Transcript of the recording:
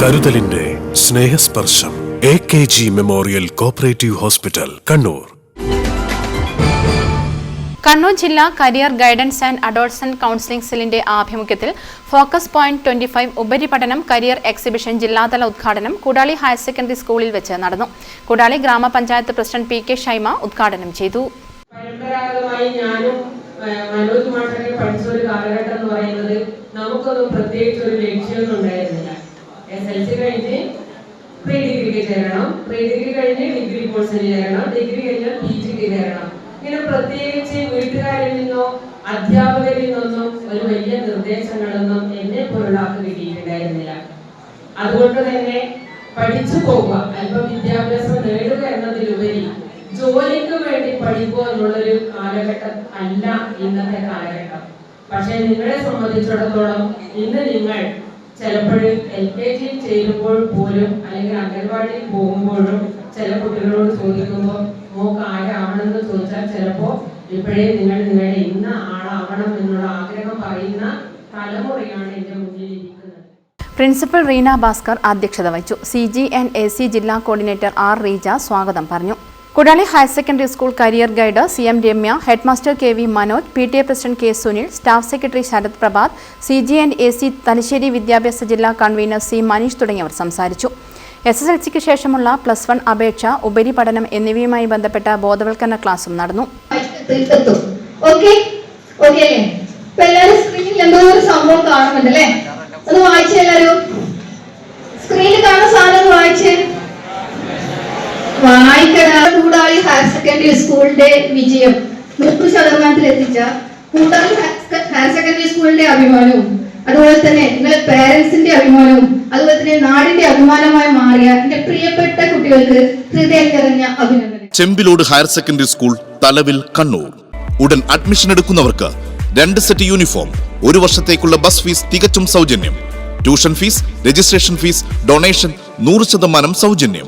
കരുതലിന്റെ Snehasparsham A K G memorial cooperative hospital Kannur. Kannur ജില്ലാ career guidance and adolescent counselling സെല്ലിന്റെ ആഭിമുഖ്യത്തിൽ focus point twenty five ഉപരിപഠനം career exhibition ജില്ലാതല ഉദ്ഘാടനം Koodali higher secondary സ്കൂളിൽ വെച്ച് നടന്നു. കൂടാളി ഗ്രാമപഞ്ചായത്ത് പ്രസിഡന്റ് പി കെ ഷൈമ ഉദ്ഘാടനം ചെയ്തു. പരമ്പരാഗതമായി ഞാനും മനോജ് മാഷൊക്കെ പഠിച്ച ഒരു കാലഘട്ടം എന്ന് പറയുന്നത് നമുക്കൊന്നും പ്രത്യേകിച്ച് ഒരു ലക്ഷ്യമൊന്നും ഉണ്ടായിരുന്നില്ല. എസ് എൽ സി കഴിഞ്ഞ് പ്രീ ഡിഗ്രിക്ക് ചേരണം. പ്രീ ഡിഗ്രി കഴിഞ്ഞ് ഡിഗ്രി കോഴ്സിന് ചേരണം. ഡിഗ്രി കഴിഞ്ഞാൽ പി ജിക്ക് ചേരണം. ഇങ്ങനെ പ്രത്യേകിച്ച് വീട്ടുകാരിൽ നിന്നോ അധ്യാപകരിൽ നിന്നോ ഒരു വലിയ നിർദ്ദേശങ്ങളൊന്നും എന്നെ പോലുള്ള ആൾക്ക് കിട്ടിയിട്ടുണ്ടായിരുന്നില്ല. അതുകൊണ്ട് തന്നെ പഠിച്ചു പോവുക അല്പം വിദ്യാഭ്യാസം നേടുക എന്നതിലുപരി ജോലിക്ക് വേണ്ടി പഠിക്കുക എന്നുള്ളൊരു കാലഘട്ടം അല്ല ഇന്നത്തെ കാലഘട്ടം. പക്ഷെ നിങ്ങളെ സംബന്ധിച്ചിടത്തോളം ഇന്ന് നിങ്ങൾ ചിലപ്പോൾ എൽ കെ ജിയിൽ ചേരുമ്പോൾ പോലും അല്ലെങ്കിൽ അംഗൻവാടിയിൽ പോകുമ്പോഴും ചില കുട്ടികളോട് ചോദിക്കുമ്പോൾ മോക്ക് ആരാവണമെന്ന് ചോദിച്ചാൽ ചിലപ്പോൾ ഇപ്പോഴേ നിങ്ങൾ നിങ്ങളുടെ ഇന്ന ആളാവണം എന്നുള്ള ആഗ്രഹം പറയുന്ന തലമുറയാണ് എന്റെ മുന്നിൽ പ്രിൻസിപ്പൽ റീന ഭാസ്കർ അധ്യക്ഷത വഹിച്ചു. C G and A C ജില്ലാ കോർഡിനേറ്റർ ആർ റീജ സ്വാഗതം പറഞ്ഞു. Kudali higher secondary school career guide C M Ramya headmaster K V Manoj P T A president K Sunil staff secretary Sarath Prabhath C G and A C Thalassery വിദ്യാഭ്യാസ ജില്ലാ convener C Manish തുടങ്ങിയവർ സംസാരിച്ചു. S S L സിക്ക് ശേഷമുള്ള plus one അപേക്ഷ ഉപരിപഠനം എന്നിവയുമായി ബന്ധപ്പെട്ട ബോധവൽക്കരണ ക്ലാസും നടന്നു. എല്ലാരും സ്ക്രീനിൽ സംഭവം കാണുന്നുണ്ട് വായിക്കണ കൂടാളി ഹയർ സെക്കൻഡറി സ്കൂളിന്റെ വിജയം. നൂറ് ശതമാനത്തിൽ എത്തിച്ച കൂടാളി ഹയർ സെക്കൻഡറി സ്കൂളിന്റെ അഭിമാനവും അതുപോലെ തന്നെ നിങ്ങളെ പേരൻസിന്റെ അഭിമാനവും അതുപോലെ തന്നെ നാടിന്റെ അഭിമാനമായി മാറിയ എന്റെ പ്രിയപ്പെട്ട കുട്ടികൾക്ക് ഹൃദയം നിറഞ്ഞ അഭിനന്ദനം Chembilode higher secondary school Thalavil Kannur. ഉടൻ അഡ്മിഷൻ എടുക്കുന്നവർക്ക് രണ്ട് സെറ്റ് യൂണിഫോം ഒരു വർഷത്തേക്കുള്ള ബസ് ഫീസ് തികച്ചും സൗജന്യം. Tuition fees registration fees donation നൂറ് ശതമാനം സൗജന്യം.